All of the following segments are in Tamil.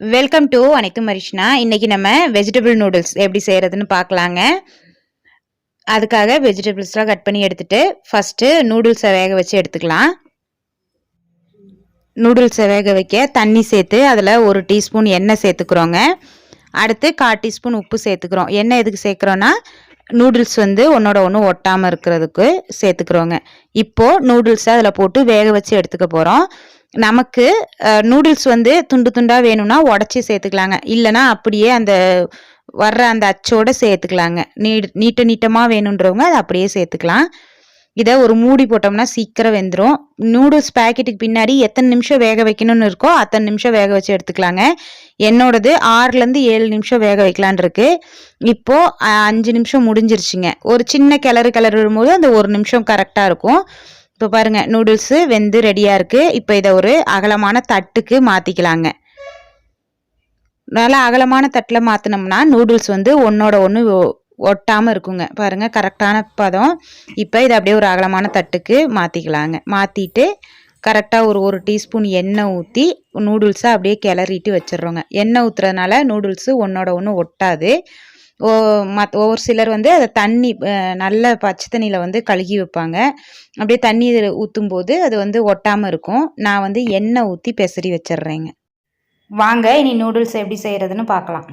வெல்கம் டு அனைத்து மரிஷ்னா இன்னைக்கு நம்ம வெஜிடபிள் நூடுல்ஸ் எப்படி செய்கிறதுன்னு பார்க்கலாங்க. அதுக்காக வெஜிடபிள்ஸ்லாம் கட் பண்ணி எடுத்துட்டு ஃபஸ்ட்டு நூடுல்ஸை வேக வச்சு எடுத்துக்கலாம். நூடுல்ஸை வேக வைக்க தண்ணி சேர்த்து அதில் ஒரு டீஸ்பூன் எண்ணெய் சேர்த்துக்கிறோங்க. அடுத்து கால் டீஸ்பூன் உப்பு சேர்த்துக்கிறோம். எண்ணெய் எதுக்கு சேர்க்குறோன்னா நூடுல்ஸ் வந்து ஒன்றோட ஒன்று ஒட்டாமல் இருக்கிறதுக்கு சேர்த்துக்கிறோங்க. இப்போது நூடுல்ஸை அதில் போட்டு வேக வச்சு எடுத்துக்க போகிறோம் நமக்கு நூடுல்ஸ் வந்து துண்டு துண்டாக வேணும்னா உடச்சி சேர்த்துக்கலாங்க. இல்லைனா அப்படியே அந்த வர்ற அந்த அச்சோட சேர்த்துக்கலாங்க. நீ நீட்ட நீட்டமாக வேணுன்றவங்க அதை அப்படியே சேர்த்துக்கலாம். இதை ஒரு மூடி போட்டோம்னா சீக்கிரம் வெந்துடும் நூடுல்ஸ் பேக்கெட்டுக்கு பின்னாடி எத்தனை நிமிஷம் வேக வைக்கணும்னு இருக்கோ அத்தனை நிமிஷம் வேக வச்சு எடுத்துக்கலாங்க. என்னோடது ஆறுலேருந்து ஏழு நிமிஷம் வேக வைக்கலான் இருக்கு. இப்போது அஞ்சு நிமிஷம் முடிஞ்சிருச்சுங்க. ஒரு சின்ன கிளறு கிளறு வரும்போது அந்த ஒரு நிமிஷம் கரெக்டாக இருக்கும். இப்போ பாருங்கள் நூடுல்ஸு வெந்து ரெடியாக இருக்குது இப்போ இதை ஒரு அகலமான தட்டுக்கு மாற்றிக்கலாங்க நல்லா அகலமான தட்டில் மாற்றினோம்னா நூடுல்ஸ் வந்து ஒன்றோட ஒன்று ஒட்டாமல் இருக்குங்க. பாருங்கள் கரெக்டான பதம். இப்போ இதை அப்படியே ஒரு அகலமான தட்டுக்கு மாற்றிக்கலாங்க மாற்றிட்டு கரெக்டாக ஒரு ஒரு டீஸ்பூன் எண்ணெய் ஊற்றி நூடுல்ஸை அப்படியே கிளறிட்டு வச்சிடுறோங்க. எண்ணெய் ஊற்றுறதுனால நூடுல்ஸு ஒன்றோட ஒன்று ஒட்டாது. ஓ மத் ஒவ்வொரு சிலர் வந்து அதை தண்ணி நல்ல பச்சை தண்ணியில் வந்து கழுகி வைப்பாங்க. அப்படியே தண்ணி ஊற்றும் போது அது வந்து ஒட்டாமல் இருக்கும். நான் வந்து எண்ணெய் ஊற்றி பெசரி வச்சிட்றேங்க. வாங்க இனி நூடுல்ஸ் எப்படி செய்கிறதுன்னு பார்க்கலாம்.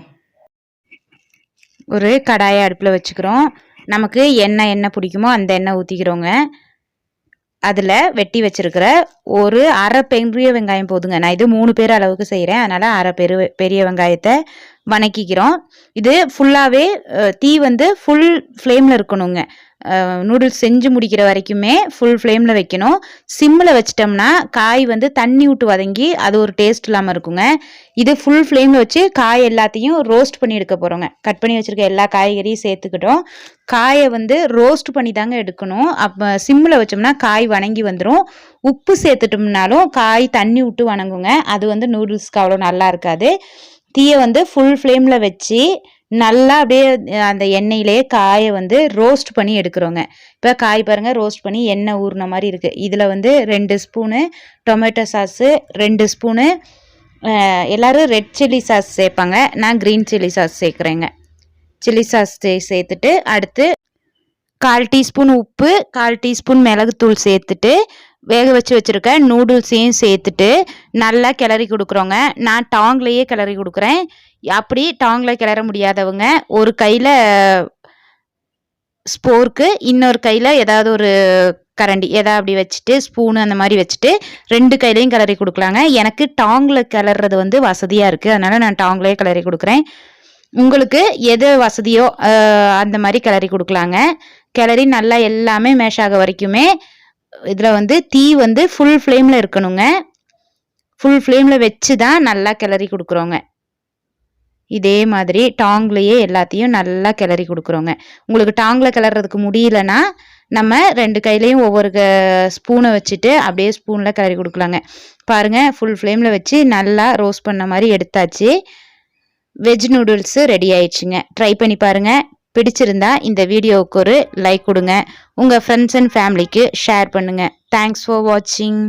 ஒரு கடாயை அடுப்பில் வச்சுக்கிறோம். நமக்கு எண்ணெய் எண்ணெய் பிடிக்குமோ அந்த எண்ணெய் ஊற்றிக்கிறோங்க அதில் வெட்டி வச்சுருக்கிற ஒரு அரை பெரிய வெங்காயம் போதுங்க. நான் இது மூணு பேர் அளவுக்கு செய்கிறேன் அதனால் அரை பெரு பெரிய வெங்காயத்தை வணக்கிக்கிறோம். இது ஃபுல்லாகவே தீ வந்து ஃபுல் ஃப்ளேமில் இருக்கணுங்க. நூடுல்ஸ் செஞ்சு முடிக்கிற வரைக்குமே ஃபுல் ஃப்ளேமில் வைக்கணும். சிம்மில் வச்சிட்டோம்னா காய் வந்து தண்ணி விட்டு வதங்கி அது ஒரு டேஸ்ட் இல்லாமல் இருக்குங்க. இது ஃபுல் ஃப்ளேமில் வச்சு காய் எல்லாத்தையும் ரோஸ்ட் பண்ணி எடுக்க போகிறோங்க கட் பண்ணி வச்சுருக்க எல்லா காய்கறியும் சேர்த்துக்கிட்டோம். காயை வந்து ரோஸ்ட் பண்ணி தாங்க எடுக்கணும். அப்போ சிம்மில் வச்சோம்னா காய் வணங்கி வந்துடும் உப்பு சேர்த்துட்டோம்னாலும் காய் தண்ணி விட்டு வணங்குங்க. அது வந்து நூடுல்ஸ்க்கு அவ்வளோ நல்லா இருக்காது. தீயை வந்து ஃபுல் ஃப்ளேமில் வச்சு நல்லா அப்படியே அந்த எண்ணெயிலே காயை வந்து ரோஸ்ட் பண்ணி எடுக்கிறோங்க. இப்போ காய் பாருங்கள் ரோஸ்ட் பண்ணி எண்ணெய் ஊறின மாதிரி இருக்குது இதில் வந்து ரெண்டு ஸ்பூனு டொமேட்டோ சாஸு ரெண்டு ஸ்பூனு எல்லோரும் ரெட் சில்லி சாஸ் சேர்ப்பாங்க. நான் க்ரீன் சில்லி சாஸ் சேர்க்குறேங்க. சில்லி சாஸ் சேர்த்துட்டு அடுத்து கால் டீஸ்பூன் உப்பு கால் டீஸ்பூன் மிளகுத்தூள் சேர்த்துட்டு வேக வச்சு வச்சுருக்க நூடுல்ஸையும் சேர்த்துட்டு நல்லா கிளறி கொடுக்குறோங்க. நான் டாங்லேயே கிளறி கொடுக்குறேன். அப்படி டாங்கில் கிளற முடியாதவங்க ஒரு கையில் ஸ்போர்க்கு இன்னொரு கையில் ஏதாவது ஒரு கரண்டி எதா அப்படி வச்சுட்டு ஸ்பூனு அந்த மாதிரி வச்சுட்டு ரெண்டு கையிலையும் கிளறி கொடுக்கலாங்க. எனக்கு டாங்கில் கிளறது வந்து வசதியாக இருக்குது அதனால் நான் டாங்லேயே கிளறி கொடுக்குறேன். உங்களுக்கு எது வசதியோ அந்த மாதிரி கிளறி கொடுக்கலாங்க. கிளறி நல்லா எல்லாமே மேஷ் ஆக வரைக்குமே இதில் வந்து தீ வந்து ஃபுல் ஃப்ளேமில் இருக்கணுங்க. ஃபுல் ஃப்ளேமில் வச்சு தான் நல்லா கிளறி கொடுக்குறோங்க. இதே மாதிரி டாங்லேயே எல்லாத்தையும் நல்லா கிளறி கொடுக்குறோங்க. உங்களுக்கு டாங்கில் கிளறதுக்கு முடியலன்னா நம்ம ரெண்டு கையிலையும் ஒவ்வொரு ஸ்பூனை வச்சுட்டு அப்படியே ஸ்பூனில் கிளறி கொடுக்கலாங்க. பாருங்கள் ஃபுல் ஃப்ளேமில் வச்சு நல்லா ரோஸ்ட் பண்ண மாதிரி எடுத்தாச்சு. வெஜ் நூடுல்ஸு ரெடி ஆயிடுச்சுங்க. ட்ரை பண்ணி பாருங்கள் பிடிச்சிருந்தா இந்த வீடியோவுக்கு ஒரு லைக் கொடுங்க. உங்கள் ஃப்ரெண்ட்ஸ் அண்ட் ஃபேமிலிக்கு ஷேர் பண்ணுங்கள் தேங்க்ஸ் ஃபார் வாட்சிங்